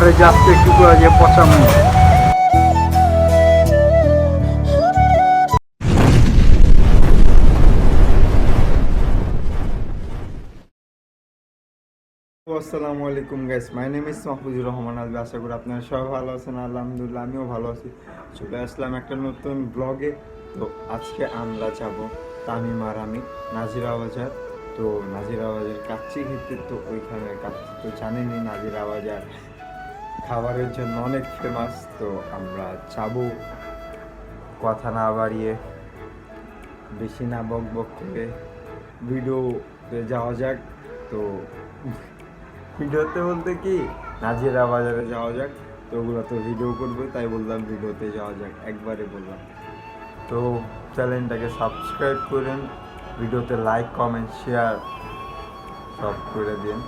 ঘরে যাচ্ছে একটু করে যে পচামো আসসালামু আলাইকুম guys my name is Mahfuzur Rahman Albi, আশা করি আপনারা সবাই ভালো আছেন, আলহামদুলিল্লাহ, আমিও ভালো আছি। চলে আসলাম একটা নতুন ব্লগে তো আজকে আমরা যাব তামিম আর আমি নাজিরা বাজার। তো নাজিরা বাজার কাচ্চি খেতে তো ওইখানে কাচ্চি তো জানেনই, নাজিরা বাজার। খাবারের জন্য অনেক ফেমাস তো আমরা যাব। কথা না বাড়িয়ে বেশি না বক বক করে ভিডিওতে যাওয়া যাক, তো ভিডিওতে বলতে কি, নাজিরা বাজারে যাওয়া যাক, তো ওগুলো তো ভিডিও করবে, তাই বললাম ভিডিওতে যাওয়া যাক, একবারে বললাম। তো চ্যানেলটাকে সাবস্ক্রাইব করেন, ভিডিওতে লাইক কমেন্ট শেয়ার সব করে দিন।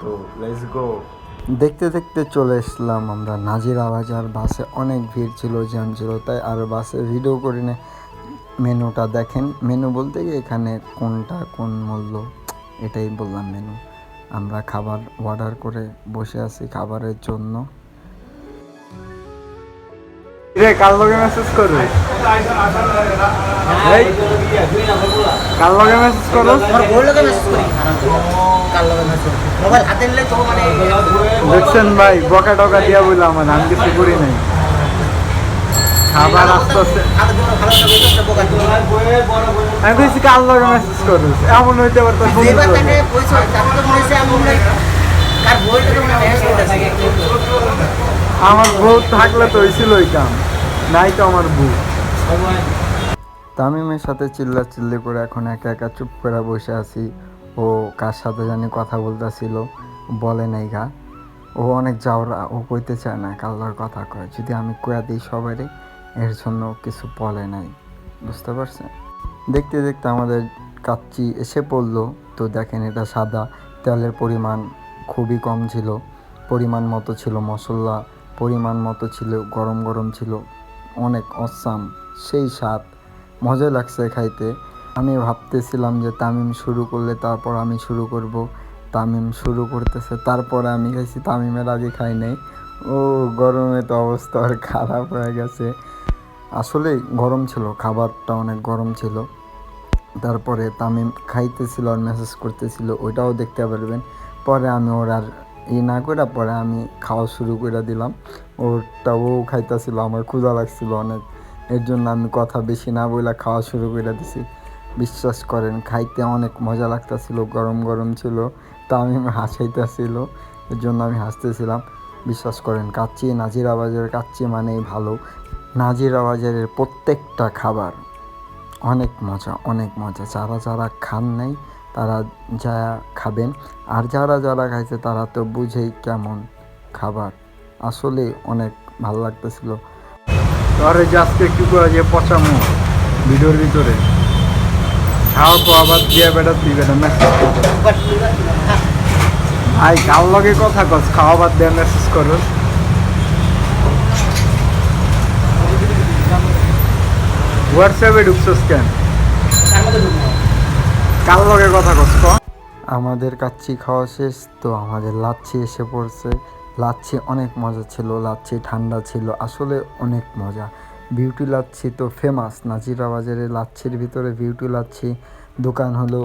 তো লেটস গো দেখতে দেখতে চলে এসলাম আমরা নাজিরা বাজার। বাসে অনেক ভিড় ছিল জ্যাম ছিল তাই আর বাসে ভিডিও করি না। মেনুটা দেখেন। মেনু বলতে গিয়ে এখানে কোনটা কোন মূল্য, এটাই বললাম মেনু। আমরা খাবার অর্ডার করে বসে আছি খাবারের জন্য। রে কাল লগে মেসেজ করবে? কাল লগে মেসেজ করো। মানে দেখছেন ভাই বকা টকা দিয়া বললাম আমার আমি কিছু করি নাই। খাবার আস্তে আস্তে খাওয়ার জন্য ভালো লাগে তো বোকা তুমি আমি কইছি কাল লগে মেসেজ করো এমন হইতে পারতো কার হয় মেসেজ করতেছে। আমার বউ থাকলে তো হয়েছিল ওই কাম, নাই তো আমার বউ। তামিমের সাথে চিল্লা চিল্লি করে এখন একা একা চুপ করে বসে আছি। ও কার সাথে জানি কথা বলতেছিল, বলে নাই গা। ও অনেক যাওরা ও কইতে চায় না, কাল্লার কথা কয়। যদি আমি কয়া দিই সবারই এর জন্য কিছু বলে নাই। বুঝতে পারছেন? দেখতে দেখতে আমাদের কাচ্চি এসে পড়ল। তো দেখেন এটা সাদা, তেলের পরিমাণ খুবই কম ছিল। পরিমাণ মতো ছিল মশলা। পরিমাণ মতো ছিল, গরম গরম ছিল, অনেক অসাম। সেই স্বাদ, মজা লাগছে খাইতে। আমি ভাবতেছিলাম যে তামিম শুরু করলে তারপর আমি শুরু করব। তামিম শুরু করতেছে, তারপরে আমি খাইছি, তামিমের আগে খাই নাই। ও, গরমে তো অবস্থা আর খারাপ হয়ে গেছে। আসলে গরম ছিল, খাবারটা অনেক গরম ছিল। তারপরে তামিম খাইতেছিল আর মেসেজ করতেছিল, ওইটাও দেখতে পারবেন। পরে আমি ওর আর ই না করে পরে আমি খাওয়া শুরু করে দিলাম। ওরটা ও খাইতেছিল, আমার ক্ষুধা লাগছিল অনেক। এর জন্য আমি কথা বেশি না বলে খাওয়া শুরু করে দিছি। বিশ্বাস করেন, খাইতে অনেক মজা লাগতেছিল, গরম গরম ছিল, তা আমি হাসাইতেছিল, এর জন্য আমি হাসতেছিলাম। বিশ্বাস করেন, কাচ্চি নাজিরা বাজারের কাচ্চি মানেই ভালো। নাজিরা বাজারের প্রত্যেকটা খাবার অনেক মজা অনেক মজা। যারা যারা খান নাই তারা যা খাবেন, আর যারা যারা খাইছে তারা তো বুঝেই কেমন খাবার। আসলে অনেক ভালো লাগতেছিল। আরে আজকে একটু করে যে পচামো ভিডিওর ভিতরে? খাওয়া তো আবার দিয়ে বেটা তুই বেটা ভাই, কার লগে কথা কস? খাওয়া বাদ দিয়ে মেসেজ করস হোয়াটসঅ্যাপে ঢুকছস কেন? কার লগে কথা কস, ক? আমাদের কাচ্চি খাওয়া শেষ, তো আমাদের লাচ্ছি এসে পড়ছে। লাচ্ছি অনেক মজা ছিল, লাচ্ছি ঠান্ডা ছিল, আসলে অনেক মজা। বিউটি লাচ্ছি তো ফেমাস নাজিরা বাজারে লাচ্ছির ভিতরে বিউটি লাচ্ছি, দোকান হলো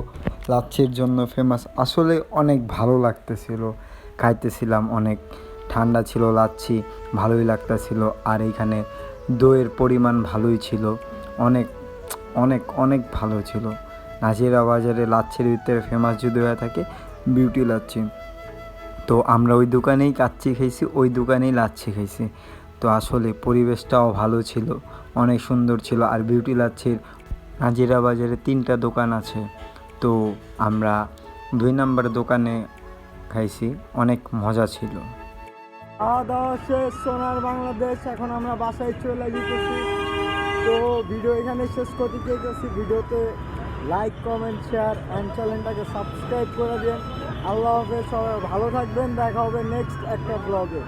লাচ্ছির জন্য ফেমাস আসলে অনেক ভালো লাগতেছিল, খাইতেছিলাম অনেক। ঠান্ডা ছিল লাচ্ছি, ভালোই লাগতেছিল, আর এইখানে দইয়ের পরিমাণ ভালোই ছিল। অনেক অনেক অনেক ভালো ছিল। নাজিরা বাজারে লাচ্ছির ভিতরে ফেমাস যদি হয়ে থাকে বিউটি লাচ্ছি। তো আমরা ওই দোকানেই কাচ্চি খাইছি, ওই দোকানেই লাচ্ছি খাইছি। তো আসলে পরিবেশটাও ভালো ছিল, অনেক সুন্দর ছিল। আর বিউটি লাচ্ছির নাজিরা বাজারে তিনটা দোকান আছে। তো আমরা দুই নাম্বার দোকানে খাইছি, অনেক মজা ছিল। সোনার বাংলাদেশ, এখন আমরা বাসায় চলে যেতেছি। তো ভিডিও এখানে শেষ করতে চেয়েছি ভিডিওতে লাইক কমেন্ট শেয়ার অ্যান্ড চ্যানেলটাকে সাবস্ক্রাইব করে দিন। আল্লাহ হাফেজ, সবাই ভালো থাকবেন। দেখা হবে নেক্সট একটা ব্লগে